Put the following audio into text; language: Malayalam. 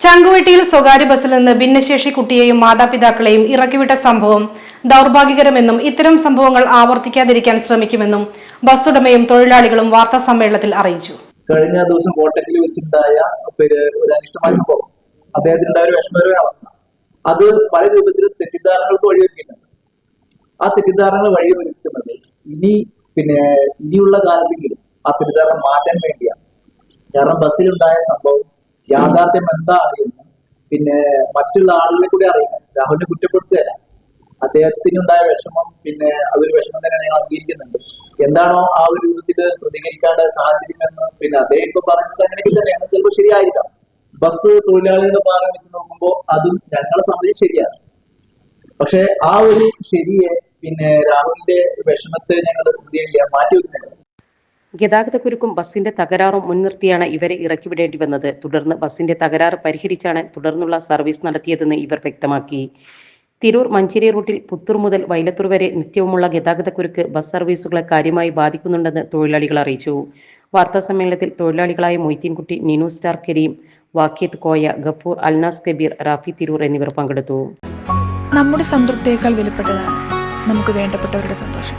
ചങ്കുവെട്ടിയിൽ സ്വകാര്യ ബസ്സിൽ നിന്ന് ഭിന്നശേഷി കുട്ടിയെയും മാതാപിതാക്കളെയും ഇറക്കിവിട്ട സംഭവം ദൗർഭാഗ്യകരമെന്നും ഇത്തരം സംഭവങ്ങൾ ആവർത്തിക്കാതിരിക്കാൻ ശ്രമിക്കുമെന്നും ബസ് ഉടമയും തൊഴിലാളികളും വാർത്താ സമ്മേളനത്തിൽ അറിയിച്ചു. കഴിഞ്ഞ ദിവസം കോട്ടക്കൽ വെച്ചുണ്ടായ ഒരു അനിഷ്ടമായ സംഭവം. അദ്ദേഹത്തിനുണ്ടായ ഒരു വിഷമകരമായ അവസ്ഥ. അത് പല രൂപത്തിൽ തെറ്റിദ്ധാരണകൾക്ക് വഴിയൊരുക്കിയിട്ടുണ്ട്. ആ തെറ്റിദ്ധാരണകൾ വഴിയൊരുക്കുന്നത് ഇനി പിന്നെ ഇനിയുള്ള കാലത്തെങ്കിലും ആ തെറ്റിദ്ധാരണ മാറ്റാൻ വേണ്ടിയാണ്. കാരണം ബസ്സിലുണ്ടായ സംഭവം യാഥാർത്ഥ്യം എന്താണ് എന്ന് പിന്നെ മറ്റുള്ള ആളുകളെ കൂടി അറിയണം രാഹുലിനെ കുറ്റപ്പെടുത്തുകയല്ല അദ്ദേഹത്തിനുണ്ടായ വിഷമം പിന്നെ അതൊരു വിഷമം തന്നെ ഞങ്ങൾ അംഗീകരിക്കുന്നുണ്ട്. എന്താണോ ആ ഒരു രൂപത്തിൽ പ്രതികരിക്കേണ്ട സാഹചര്യം എന്ന് പിന്നെ അദ്ദേഹം ഇപ്പൊ പറഞ്ഞത് അങ്ങനെയൊക്കെ തന്നെയാണ്. ചിലപ്പോൾ ശരിയായിരിക്കാം. ബസ് തൊഴിലാളികളുടെ ഭാഗം വെച്ച് നോക്കുമ്പോൾ അതും ഞങ്ങളെ സംബന്ധിച്ച് ശരിയാണ്. പക്ഷെ ആ ഒരു ശരിയെ പിന്നെ രാഹുലിന്റെ വിഷമത്തെ ഞങ്ങൾ എന്ത് ചെയ്യില്ല മാറ്റി വെക്കുന്നില്ല. ഗതാഗതക്കുരുക്കും ബസിന്റെ തകരാറും മുൻനിർത്തിയാണ് ഇവരെ ഇറക്കിവിടേണ്ടി വന്നത്. തുടർന്ന് ബസിന്റെ തകരാറ് പരിഹരിച്ചാണ് തുടർന്നുള്ള സർവീസ് നടത്തിയതെന്ന് ഇവർ വ്യക്തമാക്കി. തിരൂർ മഞ്ചേരി റൂട്ടിൽ പുത്തൂർ മുതൽ വൈലത്തൂർ വരെ നിത്യവുമുള്ള ഗതാഗതക്കുരുക്ക് ബസ് സർവീസുകളെ കാര്യമായി ബാധിക്കുന്നുണ്ടെന്ന് തൊഴിലാളികൾ അറിയിച്ചു. വാർത്താ സമ്മേളനത്തിൽ തൊഴിലാളികളായ മൊയ്തീൻകുട്ടി നിനു സ്റ്റാർ കരീം വാക്കിയത്ത് കോയ ഗഫൂർ അൽനാസ് കബീർ റാഫി തിരൂർ എന്നിവർ പങ്കെടുത്തു. നമ്മുടെ സംതൃപ്തിയേക്കാൾ വിലപ്പെട്ടതാണ് നമുക്ക് വേണ്ടപ്പെട്ടവരുടെ സന്തോഷം.